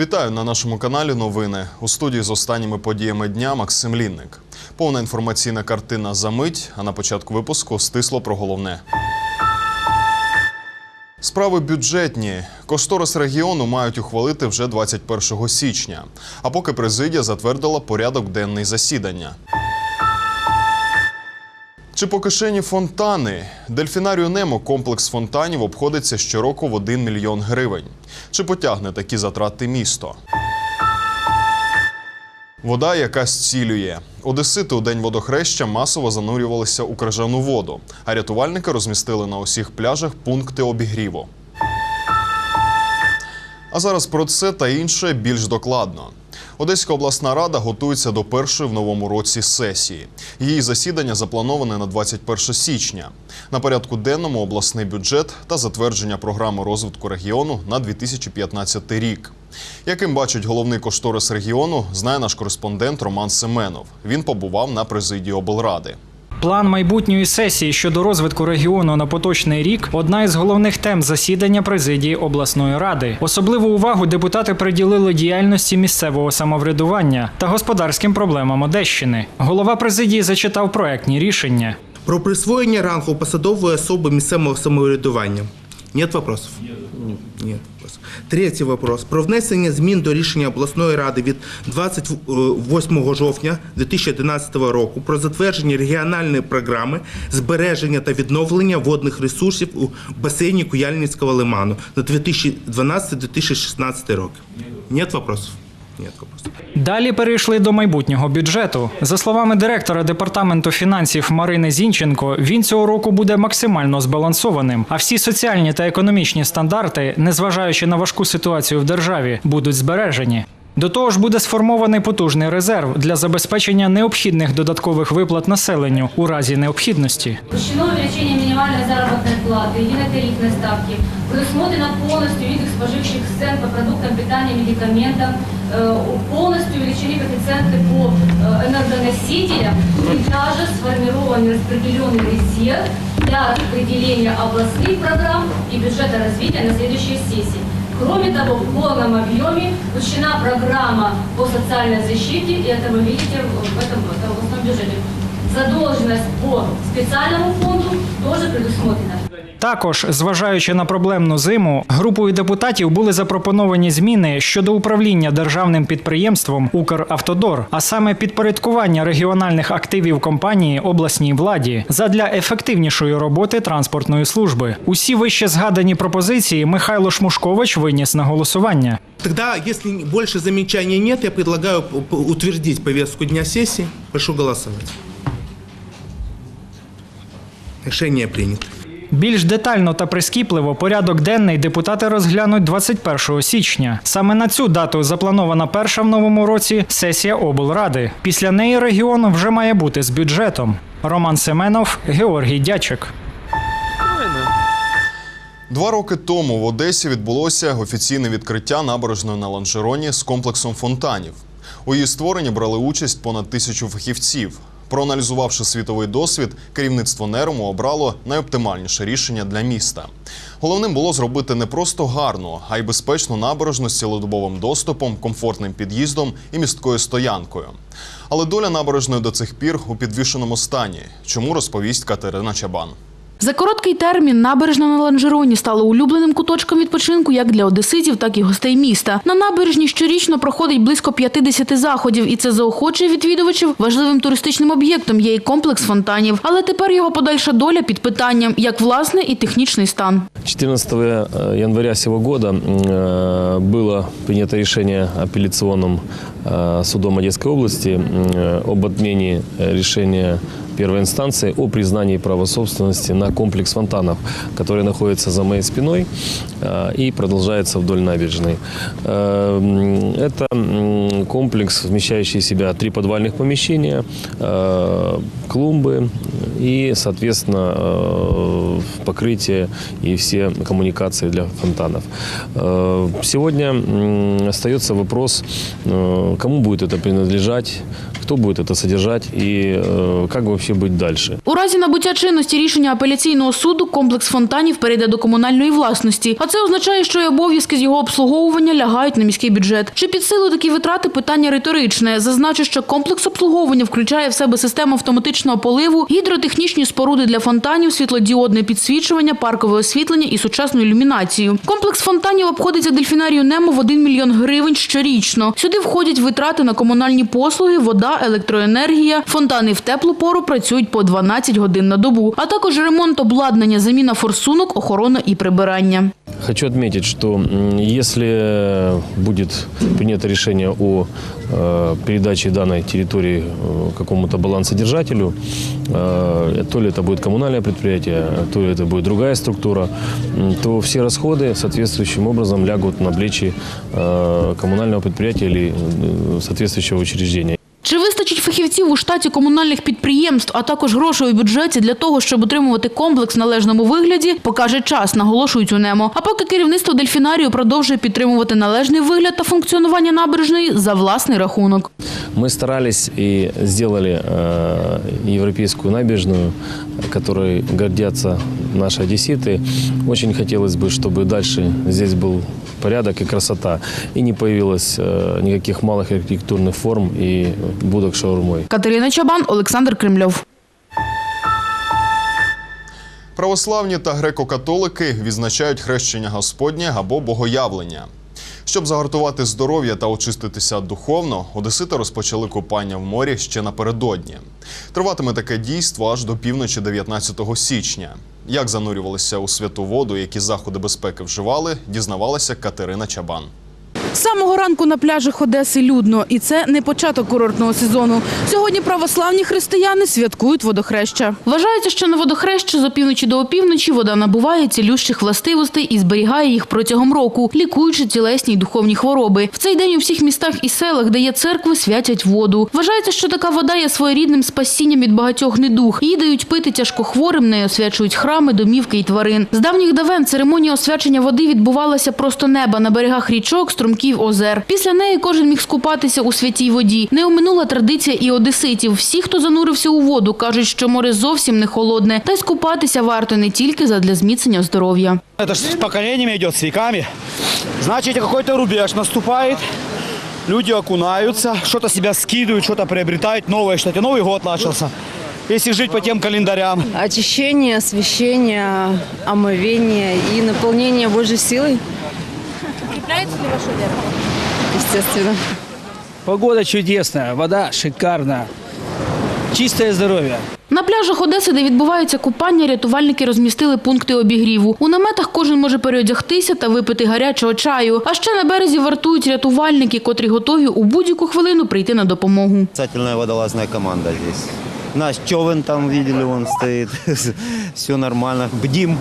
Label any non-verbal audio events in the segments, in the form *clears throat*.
Вітаю на нашому каналі. Новини у студії з останніми подіями дня Максим Лінник. Повна інформаційна картина за мить. А на початку випуску стисло про головне. Справи бюджетні. Кошторис регіону мають ухвалити вже 21 січня. А поки президія затвердила порядок денний засідання. Чи по кишені фонтани? Дельфінарію Немо комплекс фонтанів обходиться щороку в 1 мільйон гривень. Чи потягне такі затрати місто? Вода, яка зцілює. Одесити у день водохреща масово занурювалися у крижану воду, а рятувальники розмістили на усіх пляжах пункти обігріву. А зараз про це та інше більш докладно. Одеська обласна рада готується до першої в новому році сесії. Її засідання заплановане на 21 січня. На порядку денному обласний бюджет та затвердження програми розвитку регіону на 2015 рік. Яким бачить головний кошторис регіону, знає наш кореспондент Роман Семенов. Він побував на президії облради. План майбутньої сесії щодо розвитку регіону на поточний рік одна із головних тем засідання президії обласної ради. Особливу увагу депутати приділили діяльності місцевого самоврядування та господарським проблемам Одещини. Голова президії зачитав проектні рішення. Про присвоєння рангу посадової особи місцевого самоврядування. Нет? Нет вопросов. Третій вопрос. Про внесення змін до рішення обласної ради від 28 жовтня 2011 року про затвердження регіональної програми збереження та відновлення водних ресурсів у басейні Куяльницького лиману на 2012-2016 роки. Нет вопросов? Нет вопросов. Далі перейшли до майбутнього бюджету. За словами директора департаменту фінансів Марини Зінченко, він цього року буде максимально збалансованим. А всі соціальні та економічні стандарти, незважаючи на важку ситуацію в державі, будуть збережені. До того ж, буде сформований потужний резерв для забезпечення необхідних додаткових виплат населенню у разі необхідності. Допущено увеличение минимальной заработной платы, единой тарифной ставки. Предусмотрено полностью индекс споживчих цен по продуктам питания, медикаментам. Э, Полностью увеличены коэффициенты по э, энергоносителям. И даже сформирован распределенный резерв для распределения областных программ и бюджета развития на следующей сессии. Кроме того, в полном объеме включена программа по социальной защите, и это вы видите в этом, в этом областном бюджете. Задолженность по специальному фонду тоже предусмотрена. Також, зважаючи на проблемну зиму, групою депутатів були запропоновані зміни щодо управління державним підприємством Укравтодор, а саме підпорядкування регіональних активів компанії обласній владі задля ефективнішої роботи транспортної служби. Усі вище згадані пропозиції Михайло Шмушкович виніс на голосування. Тогда, если больше замечаний нет, я предлагаю утвердить повестку дня сессии. Прошу голосовать. Решение принято. Більш детально та прискіпливо порядок денний депутати розглянуть 21 січня. Саме на цю дату запланована перша в новому році сесія облради. Після неї регіон вже має бути з бюджетом. Роман Семенов, Георгій Дячик. Два роки тому в Одесі відбулося офіційне відкриття набережної на Ланжероні з комплексом фонтанів. У її створенні брали участь понад тисячу фахівців. Проаналізувавши світовий досвід, керівництво Нерому обрало найоптимальніше рішення для міста. Головним було зробити не просто гарну, а й безпечну набережну з цілодобовим доступом, комфортним під'їздом і місткою стоянкою. Але доля набережної до цих пір у підвішеному стані. Чому розповість Катерина Чабан. За короткий термін набережна на Ланжероні стала улюбленим куточком відпочинку як для одеситів, так і гостей міста. На набережні щорічно проходить близько 50 заходів, і це заохочує відвідувачів важливим туристичним об'єктом є і комплекс фонтанів. Але тепер його подальша доля під питанням, як власний і технічний стан. 14 э, января сего года э, было принято решение апелляционным э, судом Одесской области э, об отмене э, решения первой инстанции о признании права собственности на комплекс фонтанов, который находится за моей спиной э, и продолжается вдоль набережной. Э, Это комплекс, вмещающий в себя три подвальных помещения, э, клумбы и, соответственно, покрытие и все коммуникации для фонтанов. Сегодня остается вопрос, кому будет это принадлежать, кто будет это содержать и как вообще быть дальше. У разі набуття чинності рішення апеляційного суду комплекс фонтанів перейде до комунальної власності. А це означає, що й обов'язки з його обслуговування лягають на міський бюджет. Чи під силу такі витрати питання риторичне. Зазначу, що комплекс обслуговування включає в себе систему автоматичного поливу, гідротехнічні споруди для фонтанів, світлодіодне підсвічування, паркове освітлення і сучасну ілюмінацію. Комплекс фонтанів обходиться дельфінарію Немо в 1 мільйон гривень щорічно. Сюди входять витрати на комунальні послуги, вода, електроенергія. Фонтани в теплу пору працюють по 12 годин на добу, а також ремонт обладнання, заміна форсунок, охорона і прибирання. Хочу отметить, что м, если будет принято решение о э, передаче данной территории э, какому-то балансодержателю, э, то ли это будет коммунальное предприятие, то ли это будет другая структура, м, то все расходы соответствующим образом лягут на плечи э, коммунального предприятия или э, соответствующего учреждения. Чи вистачить фахівців у штаті комунальних підприємств, а також грошей у бюджеті для того, щоб утримувати комплекс в належному вигляді, покаже час, наголошують у НЕМО. А поки керівництво дельфінарію продовжує підтримувати належний вигляд та функціонування набережної за власний рахунок. Мы старались и сделали э, европейскую набережную, которой гордятся наши одесситы. Очень хотелось бы, чтобы дальше здесь был порядок и красота, и не появилось э, никаких малых архитектурных форм и будок шаурмой. Катерина Чабан, Олександр Кремльов. Православні та греко-католики відзначають хрещення Господнє або богоявлення. Щоб загартувати здоров'я та очиститися духовно, одесити розпочали купання в морі ще напередодні. Триватиме таке дійство аж до півночі 19 січня. Як занурювалися у святу воду, які заходи безпеки вживали, дізнавалася Катерина Чабан. Самого ранку на пляжах Одеси людно, і це не початок курортного сезону. Сьогодні православні християни святкують водохреща. Вважається, що на водохрещі з опівночі до опівночі вода набуває цілющих властивостей і зберігає їх протягом року, лікуючи тілесні й духовні хвороби. В цей день у всіх містах і селах, де є церкви, святять воду. Вважається, що така вода є своєрідним спасінням від багатьох недуг. Її дають пити тяжкохворим, нею освячують храми, домівки і тварин. З давніх давен церемонія освячення води відбувалася просто неба на берегах річок, струмків, озер. Після неї кожен міг скупатися у святій воді. Не оминула традиція і одеситів. Всі, хто занурився у воду, кажуть, що море зовсім не холодне, та й скупатися варто не тільки задля зміцнення здоров'я. Это ж с поколениями идет, с веками. Значит, какой-то рубеж наступает. Люди окунаются, что-то себя скидывают, что-то приобретают, новое что-то. Новый год начался. Если жить по тем календарям. Очищение, освящение, омовение и наполнение Божьей силой. Укрепляется ли ваша вера? Естественно. Погода чудесная, вода шикарная, чистое здоровье. На пляжах Одеси, де відбувається купання, рятувальники розмістили пункти обігріву. У наметах кожен може переодягтися та випити гарячого чаю. А ще на березі вартують рятувальники, котрі готові у будь-яку хвилину прийти на допомогу. Спасательная водолазная команда здесь. Наш човен там видели, он стоит. *laughs* Все нормально. Бдим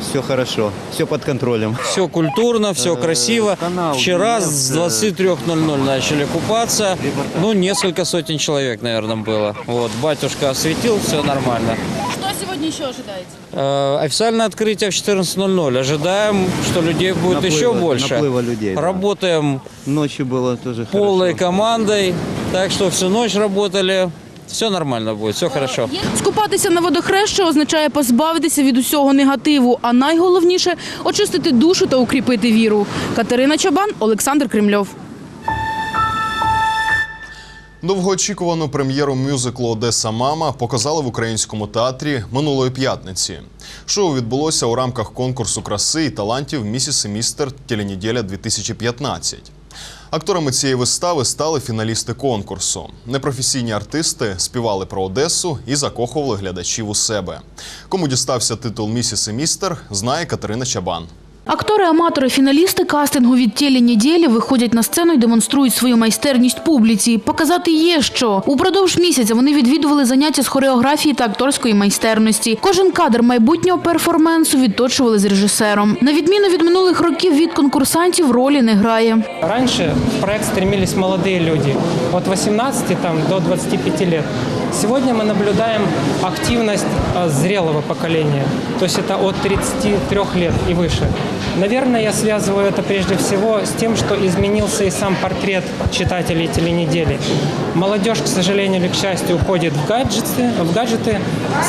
Все хорошо. Все под контролем. Все культурно, все Э, красиво. канал, Вчера нет, с э, 23.00 начали купаться. Ну, несколько сотен человек, наверное, было. Вот, батюшка осветил, все нормально. Что сегодня еще ожидаете? Э, официальное открытие в 14.00. Ожидаем, что людей будет Наплыва- еще больше. наплыва людей, да. Работаем Ночью было тоже полной хорошо. командой. Так что всю ночь работали. Все нормально будет, все хорошо. Скупатися на водохреща означає позбавитися від усього негативу, а найголовніше очистити душу та укріпити віру. Катерина Чабан, Олександр Кремльов. Довгоочікувану прем'єру мюзиклу Одеса Мама показали в українському театрі минулої п'ятниці. Шоу відбулося у рамках конкурсу краси і талантів Місіс і містер Теленеділя 2015. Акторами цієї вистави стали фіналісти конкурсу. Непрофесійні артисти співали про Одесу і закохували глядачів у себе. Кому дістався титул Місіс і містер, знає Катерина Чабан. Актори-аматори, фіналісти кастингу від тілі неділі виходять на сцену і демонструють свою майстерність публіці. Показати є що. Упродовж місяця вони відвідували заняття з хореографії та акторської майстерності. Кожен кадр майбутнього перформансу відточували з режисером. На відміну від минулих років від конкурсантів ролі не грає. Раньше в проект стремились молодые люди, от 18 там, до 25 лет. Сегодня мы наблюдаем активность э, зрелого поколения, то есть это от 33 лет и выше. Наверное, я связываю это прежде всего с тем, что изменился и сам портрет читателей теленедели. Молодежь, к сожалению или к счастью, уходит в гаджеты, в гаджеты,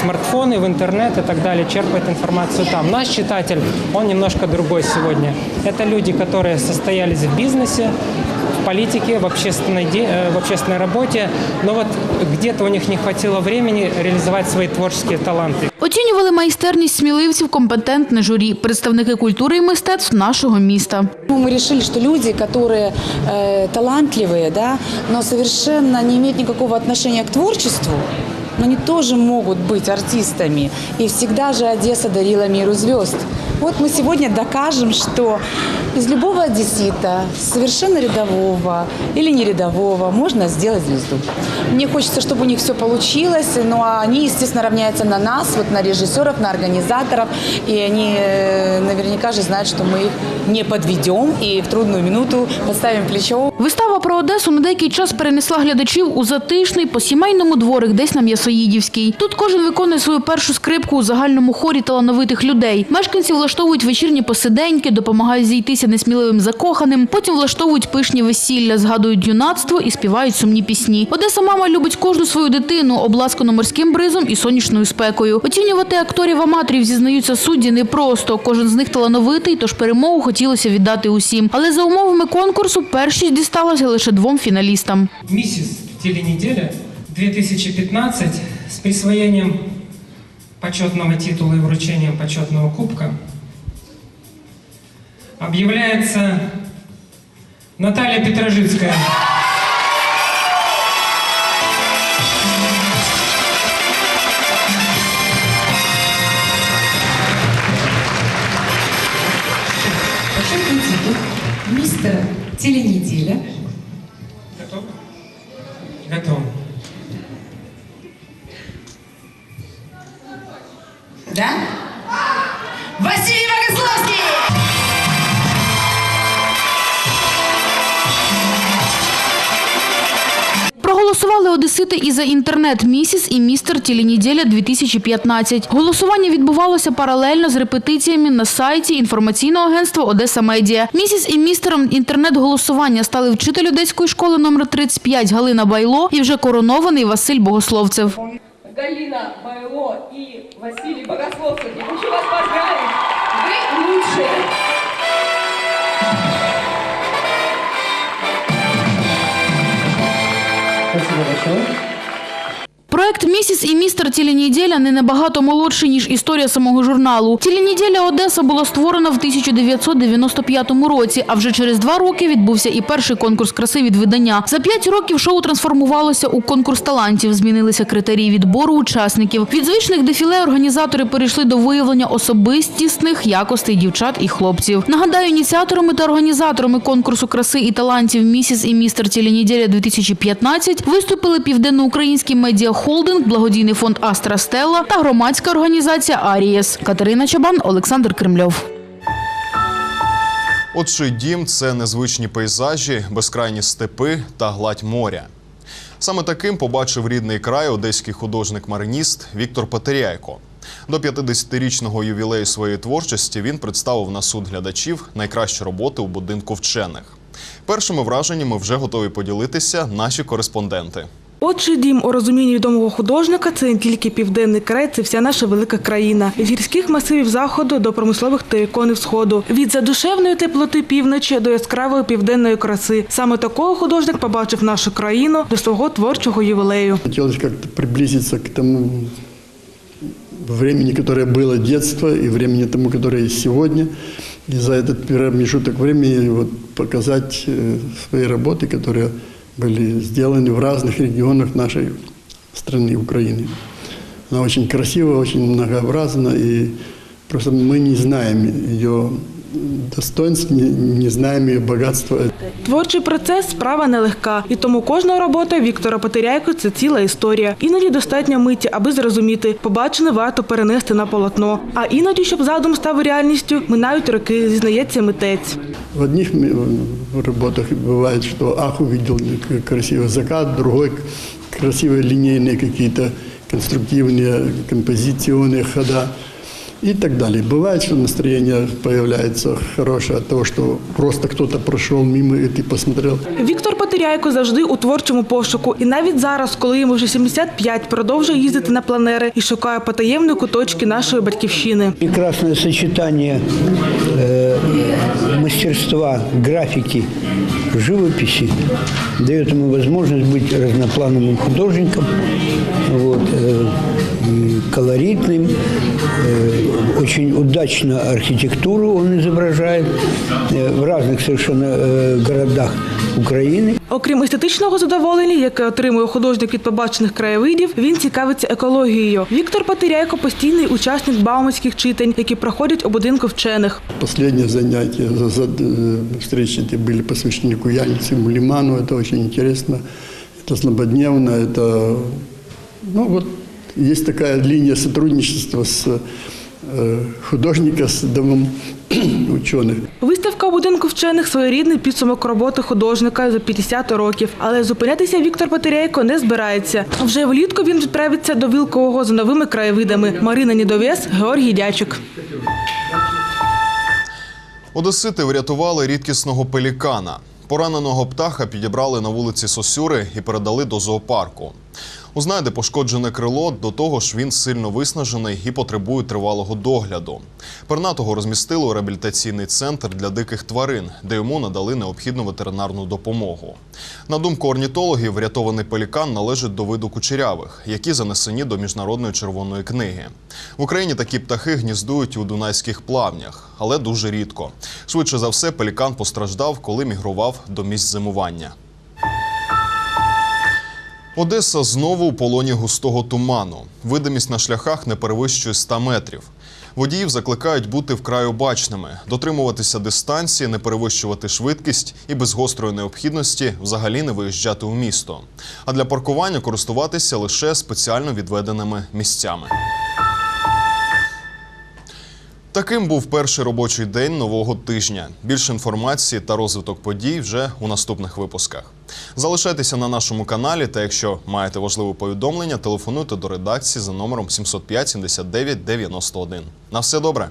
смартфоны, в интернет и так далее, черпает информацию там. Наш читатель, он немножко другой сегодня. Это люди, которые состоялись в бизнесе, политике, в общественной, де- э, в общественной работе, но вот где-то у них не хватило времени реализовать свои творческие таланты. Оцінювали майстерність сміливців компетентне журі, представники культури і мистецтв нашого міста. Ну, Мы решили, что люди, которые э, талантливые, да, но совершенно не имеют никакого отношения к творчеству, но они тоже могут быть артистами. И всегда же Одесса дарила миру звезд. Вот мы сегодня докажем, что из любого одессита, совершенно рядового или не рядового, можно сделать звезду. Мне хочется, чтобы у них все получилось, но они, естественно, равняются на нас, вот на режиссеров, на организаторов, и они э, наверняка же знают, что мы их не подведем и в трудную минуту поставим плечо. Вистава про Одесу на деякий час перенесла глядачів у затишний по-сімейному дворик десь на М'ясоїдівській. Тут кожен виконує свою першу скрипку у загальному хорі талановитих людей. Мешканці влаштовують вечірні посиденьки, допомагають зійтися несміливим закоханим, потім влаштовують пишні весілля, згадують юнацтво і співають сумні пісні. Одеса мама любить кожну свою дитину, обласкану морським бризом і сонячною спекою. Оцінювати акторів-аматорів зізнаються судді непросто. Кожен з них талановитий, тож перемогу хотілося віддати усім. Але за умовами конкурсу першість дісталася лише двом фіналістам. Миссис Теленеделя 2015 с присвоением почетного титула и вручением почетного кубка объявляется Наталья Петрожицкая. Мистера теленеделя Проголосували одесити і за інтернет «Місіс» і «Містер Тілініділя 2015». Голосування відбувалося паралельно з репетиціями на сайті інформаційного агентства «Одеса Медіа». «Місіс» і «Містером» інтернет-голосування стали вчитель одеської школи номер 35 Галина Байло і вже коронований Василь Богословцев. Галина Байло и Василий Богословский. Я хочу вас que se Проект «Місіс» і «Містер Тілініділя» не набагато молодший, ніж історія самого журналу. «Тілініділя Одеса» була створена в 1995 році, а вже через два роки відбувся і перший конкурс краси від видання. За п'ять років шоу трансформувалося у конкурс талантів, змінилися критерії відбору учасників. Від звичних дефіле організатори перейшли до виявлення особистісних якостей дівчат і хлопців. Нагадаю, ініціаторами та організаторами конкурсу краси і талантів «Місіс» і «Містер Тілініділя 2015» виступили південноукраїнські південноукраїнський медіахолдинг, благодійний фонд Астра Стелла та громадська організація Арієс. Катерина Чабан, Олександр Кремльов. Отчий дім це незвичні пейзажі, безкрайні степи та гладь моря. Саме таким побачив рідний край одеський художник-мариніст Віктор Патеряйко. До 50-річного ювілею своєї творчості він представив на суд глядачів найкращі роботи у будинку вчених. Першими враженнями вже готові поділитися наші кореспонденти. Отчий дім у розумінні відомого художника це не тільки південний край, це вся наша велика країна. Від гірських масивів заходу до промислових териконів сходу, від задушевної теплоти півночі до яскравої південної краси. Саме такого художник побачив нашу країну до свого творчого ювілею. Хотелось как-то приблизиться к тому времени, которое было детство, и времени тому, которое есть сегодня. И за этот промежуток времени вот, показать э, свои работы, которые были сделаны в разных регионах нашей страны, Украины. Она очень красива, очень многообразна, и просто мы не знаем ее достоинств, не, не знаем ее богатства. Творчий процес справа нелегка, і тому кожна робота Віктора Потеряйко це ціла історія. Іноді достатньо миті, аби зрозуміти, побачене варто перенести на полотно. А іноді, щоб задум став реальністю, минають роки, зізнається митець. В одних ми- работах бывает, что ах, увидел красивый закат, другой красивые линейные какие-то конструктивные композиционные хода и так далее. Бывает, что настроение появляется хорошее от того, что просто кто-то прошел мимо и ты посмотрел. Віктор Потеряйко завжди у творчому пошуку. І навіть зараз, коли йому вже 75, продовжує їздити на планери і шукає потаємні куточки нашої батьківщини. Прекрасное сочетание э, мастерства, графики, живописи дает ему возможность быть разноплановым художником, вот, э, и колоритным, э, очень удачно архитектуру он изображает э, в разных совершенно э, городах Украины. Окрім естетичного задоволення, яке отримує художник від побачених краєвидів, він цікавиться екологією. Віктор Потеряйко постійний учасник бауманських читань, які проходять у будинку вчених. Последние занятия, за- за- э, встречи эти были посвящены Куяльнице, Мулиману. Это очень интересно. Это злободневно. Это, ну вот, есть такая линия сотрудничества с э, художника с домом *clears throat* ученых. Виставка у будинку вчених своєрідний підсумок роботи художника за 50 років. Але зупинятися Віктор Потеряйко не збирається. Вже влітку він відправиться до Вілкового за новими краєвидами. Марина Нідовес, Георгій Дячик. Одесити врятували рідкісного пелікана. Пораненого птаха підібрали на вулиці Сосюри і передали до зоопарку. Узнає, де пошкоджене крило, до того ж він сильно виснажений і потребує тривалого догляду. Пернатого розмістили у реабілітаційний центр для диких тварин, де йому надали необхідну ветеринарну допомогу. На думку орнітологів, врятований пелікан належить до виду кучерявих, які занесені до міжнародної червоної книги. В Україні такі птахи гніздують у дунайських плавнях, але дуже рідко. Швидше за все, пелікан постраждав, коли мігрував до місць зимування. Одеса знову у полоні густого туману. Видимість на шляхах не перевищує 100 метрів. Водіїв закликають бути вкрай обачними, дотримуватися дистанції, не перевищувати швидкість і без гострої необхідності взагалі не виїжджати у місто. А для паркування користуватися лише спеціально відведеними місцями. Таким був перший робочий день нового тижня. Більше інформації та розвиток подій вже у наступних випусках. Залишайтеся на нашому каналі, та якщо маєте важливе повідомлення, телефонуйте до редакції за номером 705 79 91. На все добре!